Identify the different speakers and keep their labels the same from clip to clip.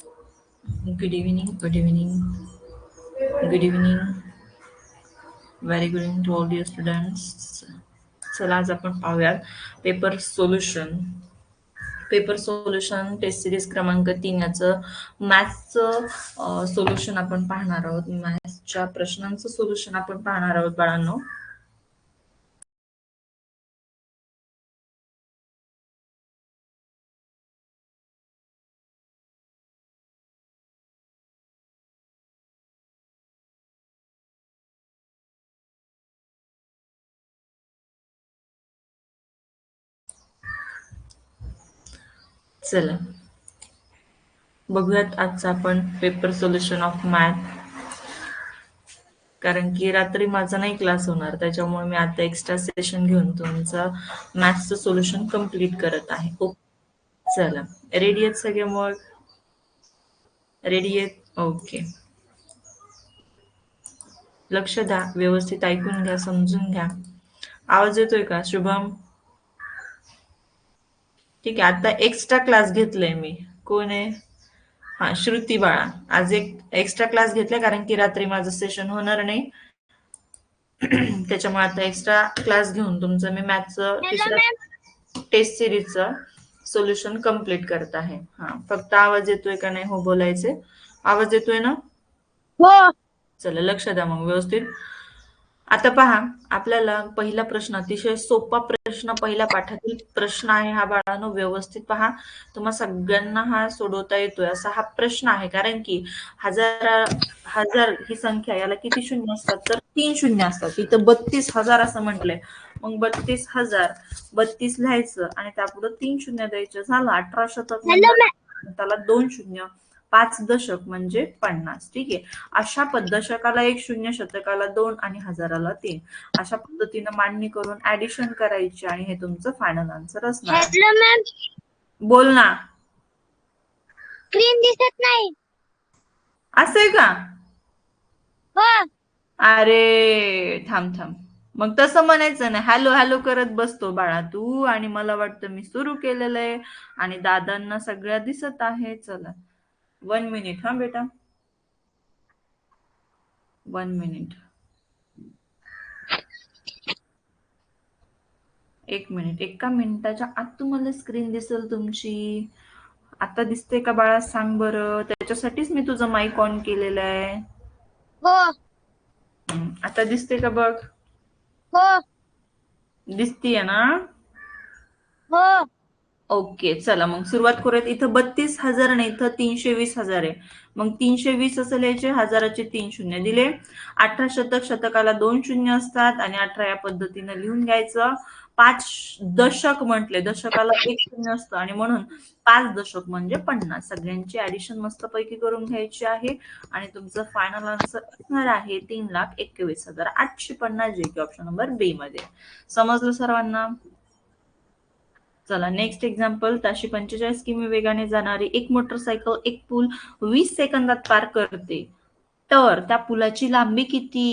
Speaker 1: Good evening, good evening, good evening. Very good evening to all dear students. चला आज आपण पाहूयात paper solution paper solution test series क्रमांक तीन याचं मॅथ्सचं सोल्युशन आपण पाहणार आहोत मॅथ्सच्या प्रश्नांचं सोल्युशन आपण पाहणार आहोत बाळांनो चला. बघूयात आजचा आपण पेपर सोल्युशन ऑफ मॅथ कारण की रात्री माझा नाही क्लास होणार त्याच्यामुळे मी आता एक्स्ट्रा सेशन घेऊन तुमचं मॅथ्सचं सोल्युशन कंप्लीट करत आहे. ओके चला. रेडी आहेत सगळे मग? रेडी आहेत? ओके लक्ष द्या. व्यवस्थित ऐकून घ्या समजून घ्या. आवाज येतोय का? शुभम? ठीक आहे आता एक्स्ट्रा क्लास घेतलाय मी. कोण आहे? हा श्रुती बाळा. आज एक एक्स्ट्रा क्लास घेतलाय कारण की रात्री माझं सेशन होणार नाही. त्याच्यामुळे आता एक्स्ट्रा क्लास घेऊन तुमचं मी मॅथचं तिसऱ्या टेस्ट सिरीजचं सोल्युशन कंप्लीट करत आहे. हा फक्त आवाज येतोय का नाही हो बोलायचे? आवाज येतोय ना?
Speaker 2: हो.
Speaker 1: चला लक्ष द्या मग व्यवस्थित. आता पहा आपल्याला पहिला प्रश्न अतिशय सोपा प्रश्न पहिल्या पाठातील प्रश्न आहे हा बाळानो व्यवस्थित पहा. तुम्हा सगळ्यांना हा सोडवता येतोय असा हा प्रश्न आहे. कारण की हजार हजार ही संख्या याला किती शून्य असतात? तर तीन शून्य असतात. इथं बत्तीस हजार असं म्हटलंय. मग बत्तीस हजार बत्तीस लिहायचं आणि त्यापुढे तीन शून्य द्यायचं. झालं अठरा शतक म्हणजे त्याला दोन शून्य. पाच दशक म्हणजे पन्नास ठीक आहे? अशा पद दशकाला एक शून्य शतकाला दोन आणि हजाराला तीन. अशा पद्धतीनं मांडणी करून ऍडिशन करायची आणि हे तुमचं फायनल आन्सर असणार. बोल ना.
Speaker 2: स्क्रीन दिसत नाही.
Speaker 1: असं का?
Speaker 2: हो.
Speaker 1: अरे थांब थांब. मग तसं म्हणायचं नाही. हॅलो हॅलो करत बसतो बाळा तू आणि मला वाटतं मी सुरू केलेलं आहे. आणि दादांना सगळ्या दिसत आहे. चला. वन मिनिट हा बेटा? वन मिनिट एक मिनिट एका मिनिटाच्या आत तुम्हाला स्क्रीन दिसेल तुमची. आता दिसते का बाळा? सांग बरं. त्याच्यासाठीच मी तुझं माईक ऑन केलेलं आहे.
Speaker 2: हो.
Speaker 1: आता दिसते का बघ?
Speaker 2: हो.
Speaker 1: दिसतीये ना?
Speaker 2: हो.
Speaker 1: ओके चला मग सुरुवात करूयात. इथं बत्तीस हजार नाही इथं तीनशे वीस हजार आहे. मग तीनशे वीस असं लिहायचे हजाराचे तीन शून्य दिले. अठरा शतक शतकाला दोन शून्य असतात आणि अठरा या पद्धतीनं लिहून घ्यायचं. पाच दशक म्हटले दशकाला एक शून्य असतं आणि म्हणून पाच दशक म्हणजे पन्नास. सगळ्यांची ऍडिशन मस्तपैकी करून घ्यायची आहे. आणि तुमचं फायनल आन्सर असणार आहे तीन लाख एकवीस हजार आठशे पन्नास जे की ऑप्शन नंबर बी मध्ये. समजलं सर्वांना? चला नेक्स्ट एक्झाम्पल ताशी पंचेचाळीस किमी वेगाने जाणारी एक मोटरसायकल एक पूल वीस सेकंदात पार करते. तर त्या पुलाची लांबी किती?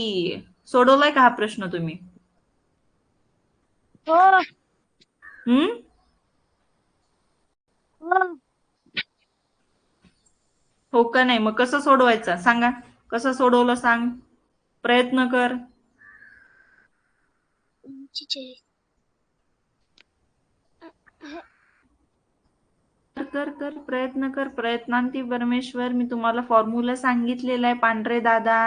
Speaker 1: सोडवलाय का हा प्रश्न तुम्ही?
Speaker 2: हो.
Speaker 1: हम्म?
Speaker 2: हो.
Speaker 1: हो का नाही? मग कसं सोडवायचा? सांगा. कसं सोडवलं सांग? प्रयत्न कर. कर कर कर प्रयत्न कर प्रयत्नांती परमेश्वर मी तुम्हाला फॉर्म्युला सांगितलेला आहे पांढरे दादा.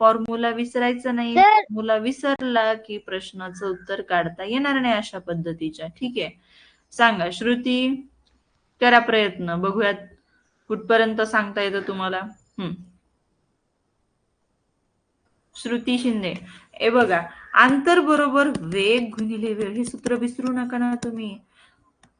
Speaker 1: फॉर्म्युला विसरायचं नाही. फॉर्म्युला विसरला की प्रश्नाचं उत्तर काढता येणार नाही अशा पद्धतीच्या. ठीक आहे. सांगा श्रुती करा प्रयत्न. बघूयात कुठपर्यंत सांगता येतं तुम्हाला. हम्म श्रुती शिंदे. हे बघा अंतर बरोबर वेग गुणिले वेळ हे सूत्र विसरू नका ना तुम्ही.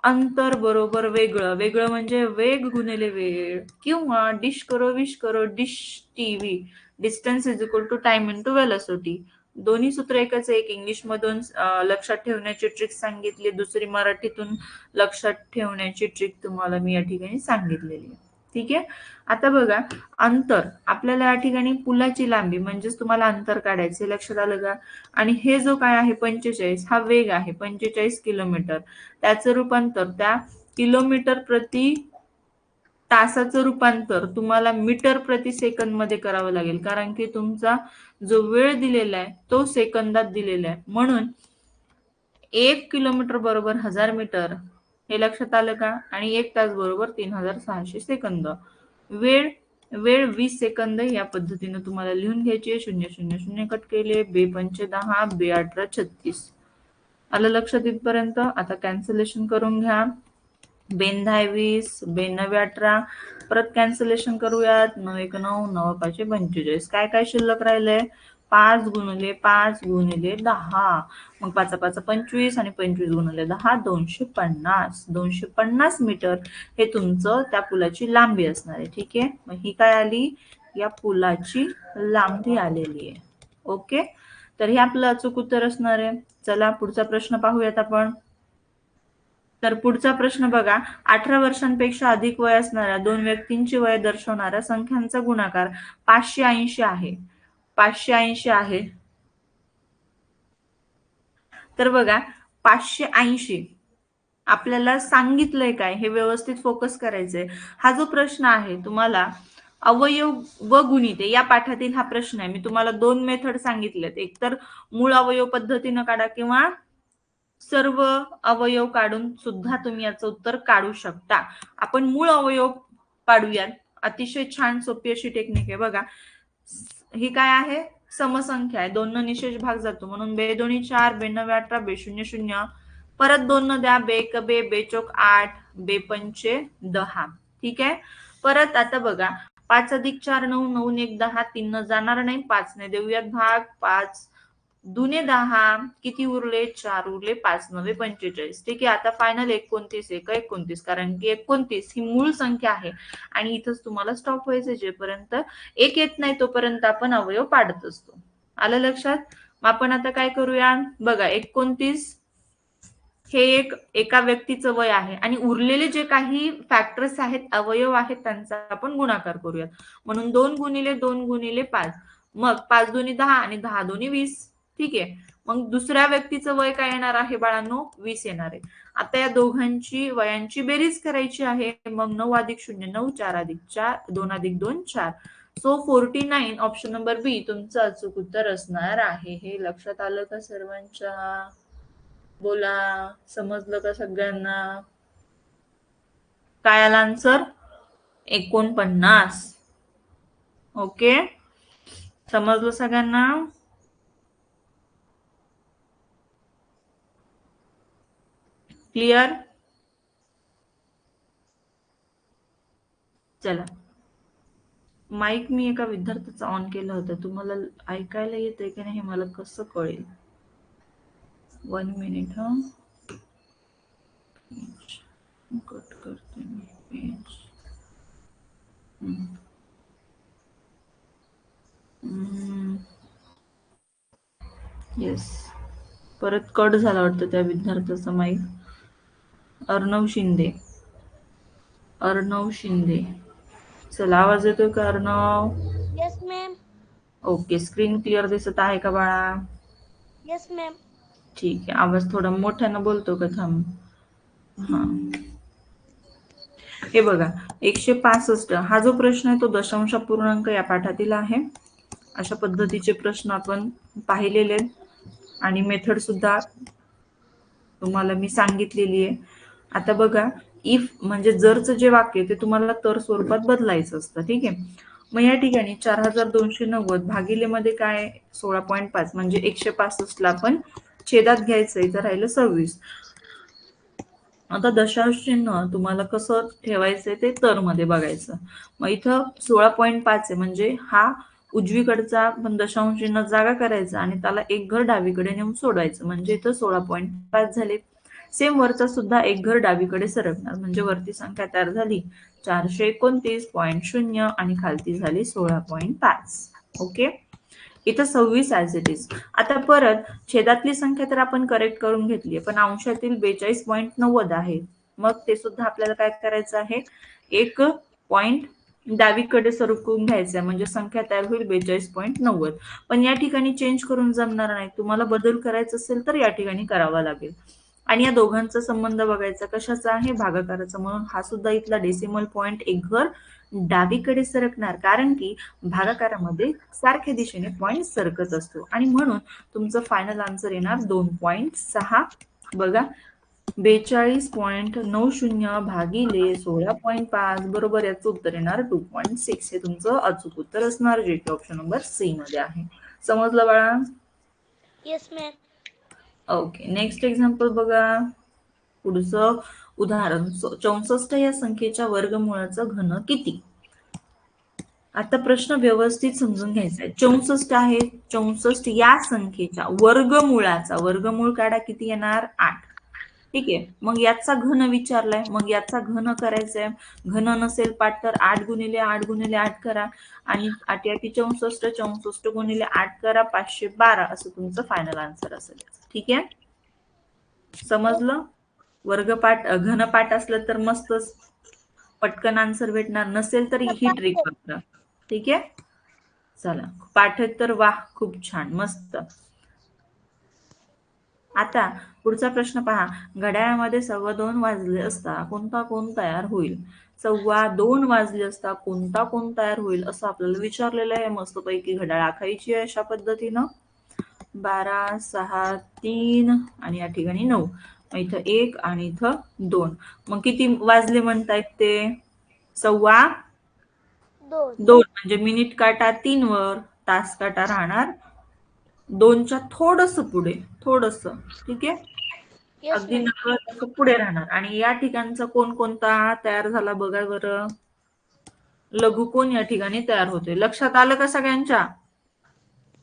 Speaker 1: अंतर बरोबर वेगळं. वेगळं म्हणजे वेग गुणिले वेळ किंवा डिश करो विश करो dish TV. Distance is equal to time into velocity. दोन्ही सूत्र एकच एक इंग्लिश मधून लक्षात ठेवण्याची ट्रिक सांगितली. दुसरी मराठीतून लक्षात ठेवण्याची ट्रिक तुम्हाला मी या ठिकाणी सांगितलेली आहे. ठीक आहे? आता बघा अंतर. आपल्याला या ठिकाणी पुलाची लांबी म्हणजेच तुम्हाला अंतर काढायचे लक्षात आलं का? आणि हे जो काय आहे पंचेचाळीस हा वेग आहे पंचेचाळीस किलोमीटर. त्याचं रूपांतर त्या किलोमीटर प्रति तासाचं रूपांतर तुम्हाला मीटर प्रति सेकंदमध्ये करावं लागेल. कारण की तुमचा जो वेळ दिलेला आहे तो सेकंदात दिलेला आहे. म्हणून एक किलोमीटर बरोबर हजार मीटर हे लक्षात आलं का? आणि एक तास बरोबर तीन हजार सहाशे सेकंद. वेळ वेळ वीस सेकंद या पद्धतीने तुम्हाला लिहून घ्यायची आहे. शून्य शून्य शून्य कट केले. बे पंच दहा बे अठरा छत्तीस. आलं लक्षात इथपर्यंत? आता कॅन्सलेशन करून घ्या. बेन दहा वीस बेन नवे अठरा. परत कॅन्सलेशन करूयात. नऊ एक नऊ नऊ पाचशे पंचेचाळीस. काय काय शिल्लक राहिलंय? पाच गुणिले पाच गुणिले दहा. मग पाच पाच पंचवीस आणि पंचवीस गुणिले दहा दोनशे पन्नास. दोनशे पन्नास मीटर हे तुमचं त्या पुलाची लांबी असणार आहे. ठीक आहे? मग ही काय आली? या पुलाची लांबी आलेली आहे. ओके? तर हे आपलं अचूक उत्तर असणार आहे. चला पुढचा प्रश्न पाहूयात आपण. तर पुढचा प्रश्न बघा. अठरा वर्षांपेक्षा अधिक वय असणाऱ्या दोन व्यक्तींची वय दर्शवणाऱ्या संख्यांचा गुणाकार पाचशे ऐंशी आहे. पाचशे ऐंशी आहे. तर बघा पाचशे ऐंशी. आपल्याला सांगितलंय काय? हे व्यवस्थित फोकस करायचंय. हा जो प्रश्न आहे तुम्हाला अवयव व गुणिते या पाठातील हा प्रश्न आहे. मी तुम्हाला दोन मेथड सांगितलेत. एक तर मूळ अवयव पद्धतीनं काढा किंवा सर्व अवयव काढून सुद्धा तुम्ही याचं उत्तर काढू शकता. आपण मूळ अवयव काढूयात अतिशय छान सोपी अशी टेक्निक आहे. बघा ही काय आहे? समसंख्या आहे. दोन न निशेष भाग जातो. म्हणून बे दोन्ही चार बे नवे अठरा बे शून्य शून्य. परत दोन न द्या. बे एक बे बे चोक आठ बे पंचे दहा. ठीक आहे? परत आता बघा. पाच अधिक चार नऊ नऊ एक दहा. तीन न जाणार नाही. पाच ने देऊयात भाग. पाच दुने दहा किती उरले? चार उरले पाच नवे पंचेचाळीस. ठीक आहे आता फायनल एकोणतीस एक एकोणतीस. कारण की एकोणतीस ही मूळ संख्या आहे. आणि इथंच तुम्हाला स्टॉप व्हायचं जेपर्यंत. एक येत नाही तोपर्यंत आपण अवयव पाडत असतो. आलं लक्षात? मग आपण आता काय करूया? बघा एकोणतीस हे एक एका व्यक्तीचं वय आहे. आणि उरलेले जे काही फॅक्टर्स आहेत अवयव आहेत त्यांचा आपण गुणाकार करूयात. म्हणून दोन गुणिले दोन गुणिले पाच. मग पाच दोन्ही दहा आणि दहा दोन्ही वीस. ठीक आहे. मग दुसऱ्या व्यक्तीचं वय काय येणार आहे बाळांनो? वीस येणार आहे. आता या दोघांची वयांची बेरीज करायची आहे. मग नऊ अधिक शून्य नऊ चार अधिक चार दोन अधिक दोन चार. So forty nine option number B तुमचं अचूक उत्तर असणार आहे. हे लक्षात आलं का सर्वांच्या? बोला. समजलं का सगळ्यांना? काय आला आन्सर एकोणपन्नास. ओके समजलं सगळ्यांना? क्लिअर? चला. माईक मी एका विद्यार्थ्याचा ऑन केलं होतं. तुम्हाला ऐकायला येतंय की नाही हे मला कसं कळेल? वन मिनिट हा? कट करते मी पेज येस परत कट झाला वाटतं त्या विद्यार्थ्याचा माईक. अर्णव शिंदे. अर्णव शिंदे. चला आवाज येतोय का Arnav?
Speaker 2: Yes ma'am
Speaker 1: okay screen clear दिसत आहे का बाळा?
Speaker 2: येस मॅम
Speaker 1: ठीक आहे आवाज थोडा मोठ्यानं बोलतो का थांब. हा. हे बघा एकशे पासष्ट हा जो प्रश्न आहे तो दशांश पूर्णांक या पाठातील आहे. अशा पद्धतीचे प्रश्न आपण पाहिलेले आहेत. आणि मेथड सुद्धा तुम्हाला मी सांगितलेली आहे. आता बघा इफ म्हणजे जरचं जे वाक्य ते तुम्हाला तर स्वरूपात बदलायचं असतं ठीक आहे? मग या ठिकाणी चार हजार दोनशे नव्वद भागिले मध्ये काय सोळा पॉईंट पाच म्हणजे एकशे पासष्टला आपण छेदात घ्यायचं इथं राहिलं सव्वीस. आता दशांश चिन्ह तुम्हाला कसं ठेवायचंय ते तर मध्ये बघायचं. मग इथं सोळा पॉईंट पाच आहे म्हणजे हा उजवीकडचा पण दशांश चिन्ह जागा करायचा आणि त्याला एक घर डावीकडे नेऊन सोडवायचं म्हणजे इथं सोळा पॉईंट पाच झाले. सेम वरचा सुद्धा एक घर डावीकडे सरकणार. म्हणजे वरती संख्या तयार झाली. चारशे एकोणतीस पॉईंट शून्य आणि खालती झाली सोळा पॉईंट पाच. ओके इथं सव्वीस ऍज इट इज आता परत छेदातली संख्या तर आपण करेक्ट करून घेतली पण अंशातील बेचाळीस पॉईंट नव्वद आहे. मग ते सुद्धा आपल्याला काय करायचं आहे? एक पॉईंट डावीकडे सरकून घ्यायचं आहे. म्हणजे संख्या तयार होईल बेचाळीस पॉईंट नव्वद. पण या ठिकाणी चेंज करून जमणार नाही. तुम्हाला बदल करायचा असेल तर या ठिकाणी करावा लागेल. आणि या दोघांचा संबंध बघायचा कशाचा आहे? भागाकाराचा. म्हणून हा सुद्धा इथला डेसिमल पॉइंट एक घर डावीकडे सरकणार. कारण की भागाकारामध्ये सारख्या दिशेने पॉइंट सरकत असतो. आणि म्हणून तुमचं फायनल आन्सर येणार दोन पॉइंट सहा. बघा. बेचाळीस पॉइंट नऊ शून्य भागिले सोळा पॉईंट पाच. बरोबर याचं उत्तर येणार टू पॉईंट सिक्स हे तुमचं अचूक उत्तर असणार. जे की ऑप्शन नंबर सी मध्ये आहे. समजलं बाळा?
Speaker 2: Yes ma'am
Speaker 1: okay next example बघा. पुढचं उदाहरण. चौसष्ट या संख्येच्या वर्गमूळाचं घन किती? आता प्रश्न व्यवस्थित समजून घ्यायचा आहे चौसष्ट आहे. चौसष्ट या संख्येच्या वर्गमुळाचा वर्गमूळ काढा किती येणार? आठ. ठीक आहे. मग याचा घन विचारलाय. मग याचा घन करायचंय. घन नसेल पाठ तर आठ गुणिले आठ गुणिले आठ करा. आणि आठ आठी चौसष्ट चौसष्ट गुणिले आठ करा. पाचशे बारा असं तुमचं फायनल आन्सर असेल. ठीक आहे? समजलं? वर्गपाठ घनपाठ असलं तर मस्तच. पटकन आन्सर भेटणार. नसेल तर ही ट्रिक वापरा ठीक आहे? चला. पाठ तर वा खूप छान. मस्त. आता पुढचा प्रश्न पहा. घड्याळामध्ये सव्वा दोन वाजले असता कोणता कोण तयार होईल? सव्वा दोन वाजले असता कोणता कोण तयार होईल असं आपल्याला विचारलेलं आहे. मस्तपैकी घड्याळ आखायची आहे अशा पद्धतीनं. बारा सहा तीन आणि या ठिकाणी नऊ. इथं एक आणि इथं दोन. मग किती वाजले म्हणतायत ते? सव्वा
Speaker 2: दोन.
Speaker 1: दोन. म्हणजे मिनिट काटा तीन वर तास काटा राहणार दोनच्या थोडस पुढे थोडस ठीक आहे? अगदी. नकळत असं पुढे राहणार. आणि या ठिकाणचा कोण कोणता तयार झाला बघा बरं. लघुकोण या ठिकाणी तयार होते लक्षात आलं का सगळ्यांच्या?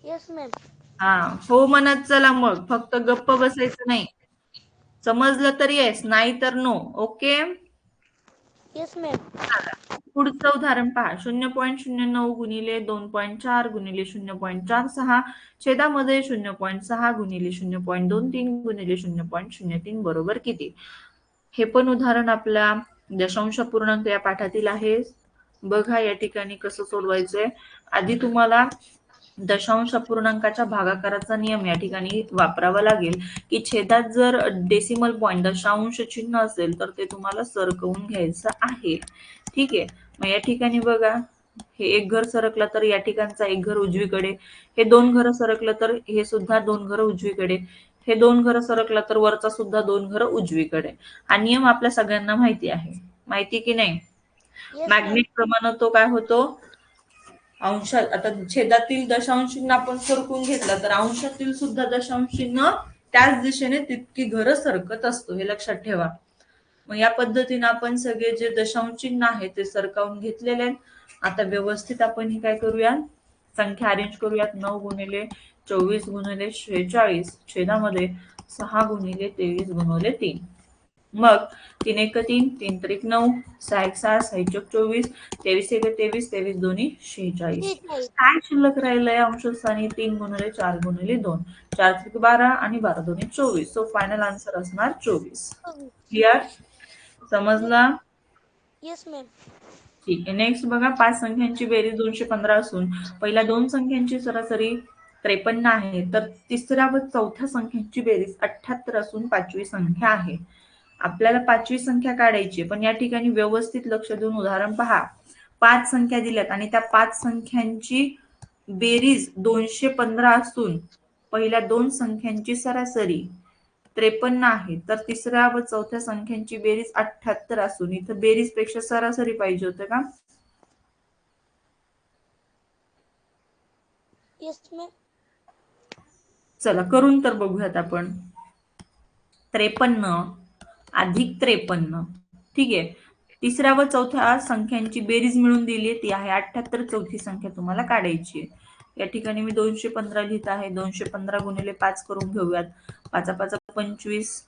Speaker 2: Yes, ma'am.
Speaker 1: हा हो म्हणत चला मग. फक्त गप्प बसायचं नाही. समजलं तर येस नाही तर नो ओके
Speaker 2: येस मॅम
Speaker 1: पुढचं उदाहरण पहा. शून्य पॉईंट शून्य नऊ गुणिले दोन पॉईंट चार गुणिले शून्य पॉईंट चार सहा. छेदामध्ये शून्य पॉईंट सहा गुणिले शून्य पॉईंट दोन तीन गुणिले शून्य पॉईंट शून्य तीन बरोबर किती? हे पण उदाहरण आपल्या दशांश पूर्णांक या पाठातील आहे. बघा या ठिकाणी कसं सोडवायचंय. आधी तुम्हाला दशांश पूर्णांकाच्या भागाकाराचा नियम या ठिकाणी वापरावा लागेल की छेदात जर डेसिमल पॉईंट दशांश चिन्ह असेल तर ते तुम्हाला सरकवून घ्यायचं आहे. ठीक आहे? मग या ठिकाणी बघा हे एक घर सरकलं तर या ठिकाणचा एक घर उजवीकडे हे दोन घर सरकलं तर हे सुद्धा दोन घर उजवीकडे हे दोन घर सरकलं तर वरचा सुद्धा दोन घर उजवीकडे. हा नियम आपल्या सगळ्यांना माहिती आहे. माहिती की नाही. मॅग्नेट प्रमाणे तो काय होतो? अंशात आता छेदातील दशांश चिन्ह आपण सरकून घेतलं तर अंशातील सुद्धा दशांश चिन्ह त्याच दिशेने तितकी घरं सरकत असतो हे लक्षात ठेवा. मग या पद्धतीने आपण सगळे जे दशांश चिन्ह आहे ते सरकावून घेतलेले आहेत. आता व्यवस्थित आपण हे काय करूया संख्या अरेंज करूयात. नऊ गुणिले चोवीस गुणिले शेहेचाळीस. छेदामध्ये सहा गुणिले तेवीस गुणिले तीन. मग तीन एक तीन तीन त्रिक नऊ सहा एक सहा सहा चौक चोवीस तेवीस एक तेवीस तेवीस दोन्ही शेहेचाळीस. काय शिल्लक राहिलंय अंशस्थानी तीन गुणिले चार गुणिले दोन. चार त्रिक बारा आणि बारा दोन्ही चोवीस. सो फायनल आन्सर असणार चोवीस. क्लिअर समजला. ठीक आहे. नेक्स्ट बघा पाच संख्यांची बेरीज दोनशे पंधरा असून पहिल्या दोन संख्यांची सरासरी त्रेपन्न आहे. तर तिसऱ्या व चौथ्या संख्यांची बेरीज अठ्याहत्तर असून पाचवी संख्या आहे. आपल्याला पाचवी संख्या काढायची पण या ठिकाणी व्यवस्थित लक्ष देऊन उदाहरण पहा. पाच संख्या दिल्यात आणि त्या पाच संख्यांची बेरीज दोनशे पंधरा असून पहिल्या दोन संख्यांची सरासरी त्रेपन्न आहे. तर तिसऱ्या व चौथ्या संख्यांची बेरीज अठ्याहत्तर असून इथं बेरीजपेक्षा सरासरी पाहिजे होतं का. चला करून तर बघूयात आपण. त्रेपन्न अधिक त्रेपन्न. ठीक आहे. तिसऱ्या व चौथ्या संख्यांची बेरीज मिळून दिली ती आहे अठ्याहत्तर चौथी संख्या तुम्हाला काढायची आहे. या ठिकाणी मी दोनशे पंधरा लिहित आहे. दोनशे पंधरा गुणिले पाच करून घेऊयात. पाचा पाच पंचवीस.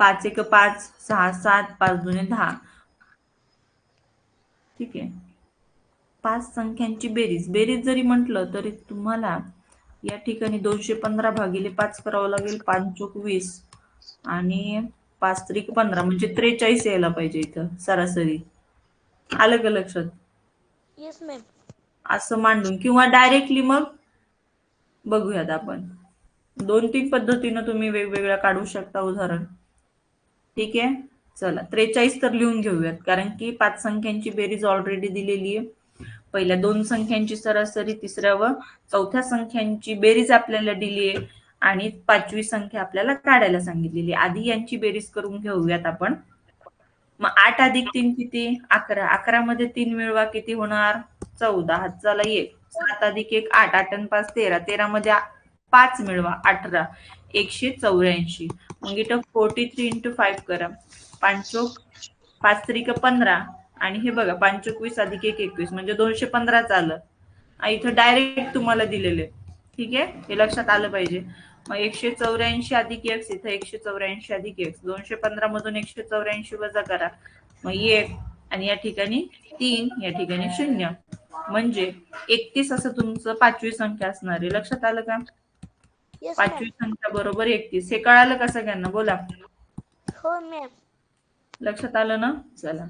Speaker 1: पाच एक पाच सहा सात पाच दोन दहा. ठीक आहे. पाच संख्यांची बेरीज. बेरीज जरी म्हटलं तरी तुम्हाला या ठिकाणी दोनशे पंधरा भागिले पाच करावं लागेल पाच चोक वीस. आणि पाच त्रिक पंधरा म्हणजे त्रेचाळीस यायला पाहिजे इथं सरासरी. आलं का लक्षात?
Speaker 2: Ma'am.
Speaker 1: असं मांडून किंवा डायरेक्टली मग बघूयात आपण. दोन तीन पद्धतीनं तुम्ही वेगवेगळ्या काढू शकता उदाहरण. ठीक आहे? चला त्रेचाळीस तर लिहून घेऊयात कारण की पाच संख्यांची बेरीज ऑलरेडी दिलेली आहे. पहिल्या दोन संख्यांची सरासरी तिसऱ्या व चौथ्या संख्यांची बेरीज आपल्याला दिली आहे. आणि पाचवी संख्या आपल्याला काढायला सांगितलेली आधी यांची बेरीज करून घेऊयात आपण. मग आठ अधिक तीन किती? अकरा. अकरा मध्ये तीन मिळवा किती होणार? चौदा. हातचाला एक. सात अधिक एक आठ. आठ आणि पाच तेरा. तेरा मध्ये पाच मिळवा अठरा. एकशे चौऱ्याऐंशी. मग इथं फोर्टी थ्री इंटू फाईव्ह करा पांचोक पाच त्रिक पंधरा. आणि हे बघा पांचोक वीस अधिक एक एकवीस म्हणजे दोनशे पंधरा आलं इथं डायरेक्ट तुम्हाला दिलेले ठीक आहे? हे लक्षात आलं पाहिजे. मग एकशे चौऱ्याऐंशी अधिक एक्स इथं एकशे चौऱ्याऐंशी अधिक एक्स दोनशे पंधरा मधून एकशे चौऱ्याऐंशी वजा करा. मग एक आणि या ठिकाणी तीन या ठिकाणी शून्य. म्हणजे एकतीस असं तुमचं पाचवी संख्या असणार आहे. लक्षात आलं का? पाचवी संख्या बरोबर एकतीस. हे कळालं का सगळ्यांना? बोला.
Speaker 2: हो मॅम
Speaker 1: लक्षात आलं ना? चला.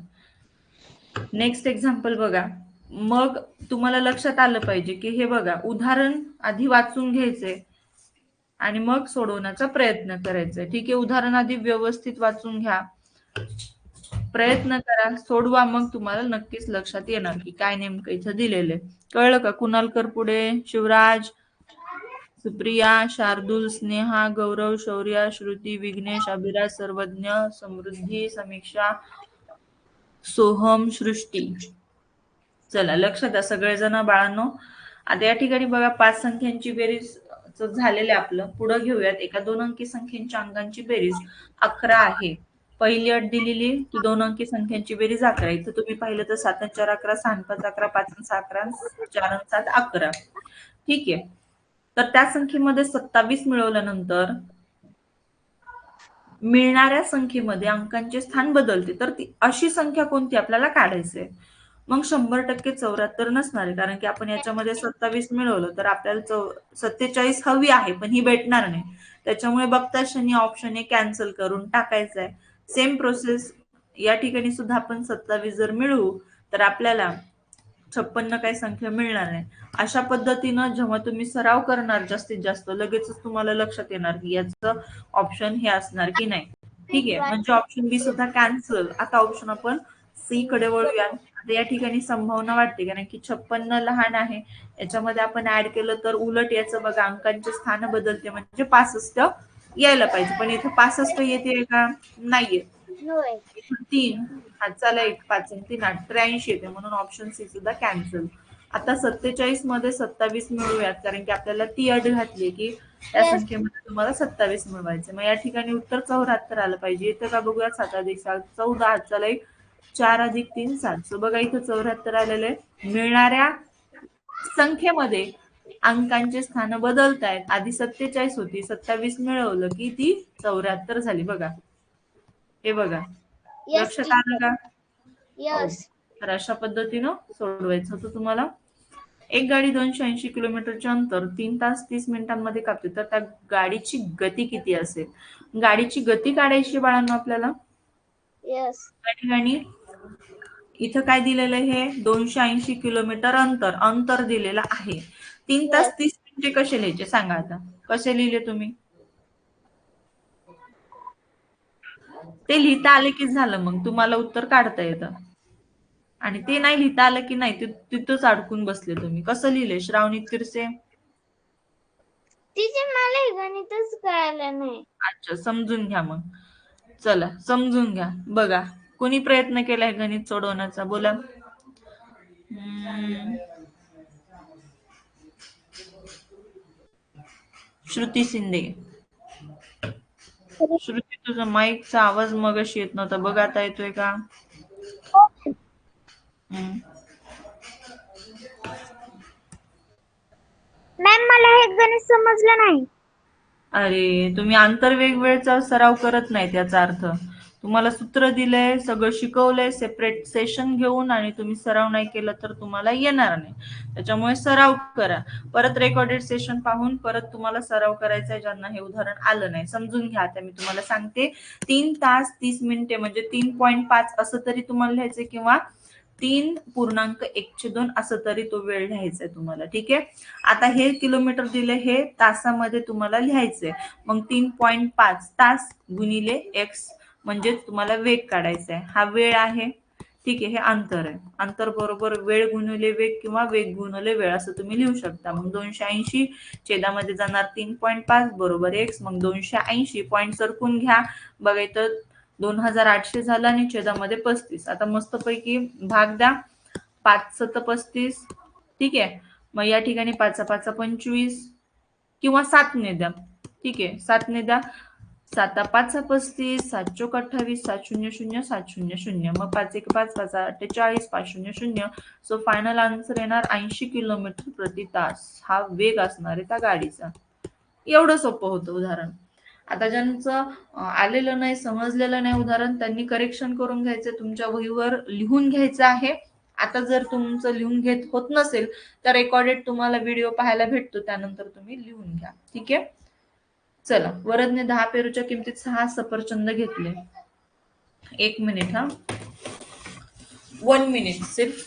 Speaker 1: नेक्स्ट एक्झाम्पल बघा. मग तुम्हाला लक्षात आलं पाहिजे की हे बघा उदाहरण आधी वाचून घ्यायचंय आणि मग सोडवण्याचा प्रयत्न करायचा ठीक आहे उदाहरण आधी व्यवस्थित वाचून घ्या. प्रयत्न करा सोडवा मग तुम्हाला नक्कीच लक्षात येणार की काय नेमकं इथं दिलेलं आहे. कळलं का? कुणालकर पुढे? शिवराज सुप्रिया शार्दूल स्नेहा गौरव शौर्य श्रुती विघ्नेश अभिराज सर्वज्ञ समृद्धी समीक्षा सोहम सृष्टी. चला लक्षात द्या सगळेजण बाळांनो. आता या ठिकाणी बघा पाच संख्यांची बेरीज झालेलं आपलं. पुढे घेऊयात. एका दोन अंकी संख्येच्या अंकांची बेरीज अकरा आहे. पहिली अट दिलेली की दोन अंकी संख्यांची बेरीज अकरा इथं तुम्ही पाहिलं तर सात चार अकरा सहा पाच अकरा पाच सहा अकरा चार सात अकरा. ठीक आहे. तर त्या संख्येमध्ये सत्तावीस मिळवल्यानंतर मिळणाऱ्या संख्येमध्ये अंकांचे स्थान बदलते. तर ती अशी संख्या कोणती आपल्याला काढायची आहे? मग शंभर टक्के चौऱ्याहत्तर नसणार आहे कारण की आपण याच्यामध्ये सत्तावीस मिळवलं तर आपल्याला चौ सत्तेचाळीस हवी आहे पण ही भेटणार नाही. त्याच्यामुळे बघता शनी ऑप्शन हे कॅन्सल करून टाकायचं आहे. सेम प्रोसेस या ठिकाणी सुद्धा आपण सत्तावीस जर मिळवू तर आपल्याला छप्पन्न काही संख्या मिळणार नाही. अशा पद्धतीनं जेव्हा तुम्ही सराव करणार जास्तीत जास्त लगेचच तुम्हाला लक्षात येणार की याचं ऑप्शन हे असणार की नाही. ठीक आहे? म्हणजे ऑप्शन बी सुद्धा कॅन्सल आता ऑप्शन आपण सी कडे वळूया. आता या ठिकाणी संभावना वाटते कारण की छप्पन्न लहान आहे. याच्यामध्ये आपण ऍड केलं तर उलट याचं बघा अंकांचे स्थान बदलते. म्हणजे पासष्ट यायला पाहिजे. पण इथं पासष्ट येते का? नाहीये.
Speaker 2: होय.
Speaker 1: तीन. हातचाला एक पाच तीन आठ त्र्याऐंशी येते म्हणून ऑप्शन सी सुद्धा कॅन्सल आता सत्तेचाळीसमध्ये सत्तावीस मिळवूयात कारण की आपल्याला ती अट घातली की त्या. संख्येमध्ये तुम्हाला सत्तावीस मिळवायचे. मग या ठिकाणी उत्तर चौऱ्याहत्तर आलं पाहिजे. इथं का बघूया सात अधिक सात चौदा हातचाला एक चार अधिक तीन सात. सो बघा इथं चौऱ्याहत्तर आलेलं आहे. मिळणाऱ्या संख्येमध्ये अंकांचे स्थान बदलत आहेत आधी सत्तेचाळीस होती सत्तावीस मिळवलं की ती चौऱ्याहत्तर झाली. बघा. हे बघा. लक्षात आलं का तर अशा पद्धतीनं सोडवायचं होतं तुम्हाला. एक गाडी दोनशे ऐंशी किलोमीटरचे अंतर तीन तास तीस मिनिटांमध्ये कापते. तर त्या गाडीची गती किती असेल? गाडीची गती काढायची बाळांनो आपल्याला. त्या ठिकाणी इथं काय दिलेलं आहे? हे दोनशे ऐंशी किलोमीटर अंतर. अंतर दिलेलं आहे. तीन तास तीस मिनिटे कसे लिहायचे? सांगा आता. कसे लिहिले तुम्ही? ते लिहिता आले की झालं मग तुम्हाला उत्तर काढता येतं. आणि ते नाही लिहिता आलं की नाही ति- तिथंच अडकून बसले तुम्ही. कसं लिहिले? श्रावणी तिरसे?
Speaker 2: तिचे मला गणितच कळालं नाही.
Speaker 1: अच्छा समजून घ्या मग. चला समजून घ्या. बघा कोणी प्रयत्न केलाय गणित सोडवण्याचा? बोला. श्रुती शिंदे. श्रुती तुझा माईकचा आवाज मगाशी येत नव्हता. बघ आता येतोय का.
Speaker 2: मॅम मला हे गणित समजलं नाही.
Speaker 1: अरे तुम्ही आंतरवेग वेळचा सराव करत नाही त्याचा अर्थ. तुम्हाला सूत्र दिलंय सगळं शिकवलंय सेपरेट सेशन घेऊन आणि तुम्ही सराव नाही केलं तर तुम्हाला येणार नाही. त्याच्यामुळे सराव करा. परत रेकॉर्डेड सेशन पाहून परत तुम्हाला सराव करायचा आहे ज्यांना हे उदाहरण आलं नाही. समजून घ्या आता मी तुम्हाला सांगते. तीन तास तीस मिनिटे म्हणजे तीन पॉईंट पाच असं तरी तुम्हाला लिहायचंय किंवा तीन पूर्णांक एकशे दोन असं तरी तो वेळ लिहायचा आहे तुम्हाला. ठीक आहे? आता हे किलोमीटर दिले हे तासामध्ये तुम्हाला लिहायचंय. मग तीन पॉईंट पाच तास गुणिले एक्स म्हणजेच तुम्हाला वेग काढायचा आहे. हा वेळ आहे. ठीक आहे हे अंतर आहे. अंतर बरोबर वेळ गुणवले वेग किंवा वेग गुणवले वेळ असं तुम्ही लिहू शकता. मग दोनशे ऐंशी छेदामध्ये जाणार तीन पॉईंट पाच बरोबर एक्स मग दोनशे ऐंशी पॉईंट सरकून घ्या. बघा दोन हजार आठशे झालं आणि छेदामध्ये पस्तीस. आता मस्तपैकी भाग द्या. पाच सत पस्तीस. ठीक आहे? मग या ठिकाणी पाचा पाचा पंचवीस किंवा सातने द्या. ठीक आहे? सातने द्या. साता पाच पस्तीस सात चोक अठ्ठावीस सात शून्य शून्य सात शून्य शून्य. मग पाच एक पाच पाच अठ्ठेचाळीस पाच शून्य शून्य. सो फायनल आन्सर येणार ऐंशी किलोमीटर प्रति तास. हा वेग असणार आहे त्या गाडीचा. एवढं सोपं होतं उदाहरण. आता ज्यांचं आलेलं नाही समजलेलं नाही उदाहरण त्यांनी करेक्शन करून घ्यायचं तुमच्या वहीवर लिहून घ्यायचं आहे. आता जर तुमचं लिहून घेत होत नसेल तर रेकॉर्डेड तुम्हाला व्हिडिओ पाहायला भेटतो त्यानंतर तुम्ही लिहून घ्या. ठीक आहे? चला वरदने दहा पेरूच्या किमतीत सहा सफरचंद घेतले. एक मिनिट हा. वन मिनिट सिर्फ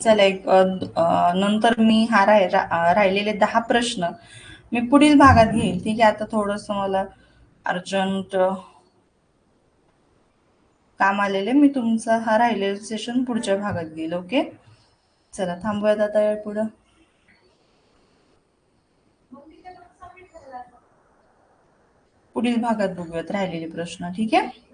Speaker 1: चला एक नंतर मी हा राय- राहिलेले दहा प्रश्न मी पुढील भागात घेईल. ठीक आहे आता थोडस मला अर्जंट काम आलेले. मी तुमचा हा राहिलेला सेशन पुढच्या भागात घेईल ओके? चला थांबूयात आता या पुढं. पुढील भागात बघूयात राहिलेले प्रश्न ठीक आहे?